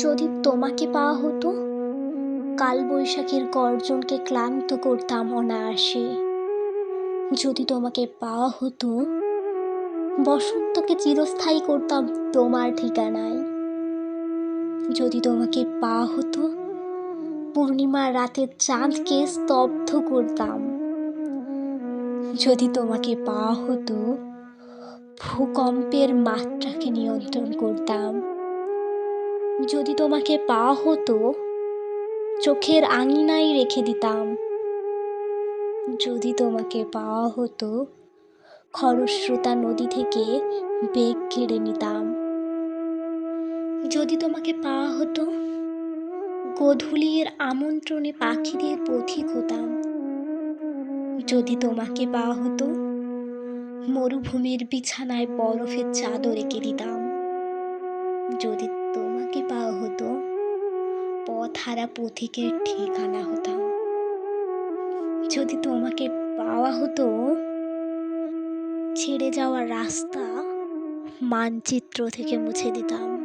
যদি তোমাকে পাওয়া হতো, কালবৈশাখীর গর্জনকে ক্লান্ত করতাম অনায়াসে। যদি তোমাকে পাওয়া হতো, বসন্তকে চিরস্থায়ী করতাম তোমার ঠিকানায়। যদি তোমাকে পাওয়া হতো, পূর্ণিমার রাতের চাঁদকে স্তব্ধ করতাম। যদি তোমাকে পাওয়া হতো, ভূকম্পের মাত্রাকে নিয়ন্ত্রণ করতাম। যদি তোমাকে পাওয়া হতো, চোখের আঙিনায় রেখে দিতাম। যদি তোমাকে পাওয়া হতো, খরস্রোতা নদী থেকে বেগ কেড়ে নিতাম। যদি তোমাকে পাওয়া হতো, গোধূলির আমন্ত্রণে পাখিদের পথিক হতাম। যদি তোমাকে পাওয়া হতো, মরুভূমির বিছানায় বরফের চাদর এঁকে দিতাম। যদি তোমাকে পাওয়া হতো। পথ হারা পথিকের ঠিকানা হতাম। যদি তোমাকে পাওয়া হতো, ছেড়ে যাওয়ার রাস্তা মানচিত্র থেকে মুছে দিতাম।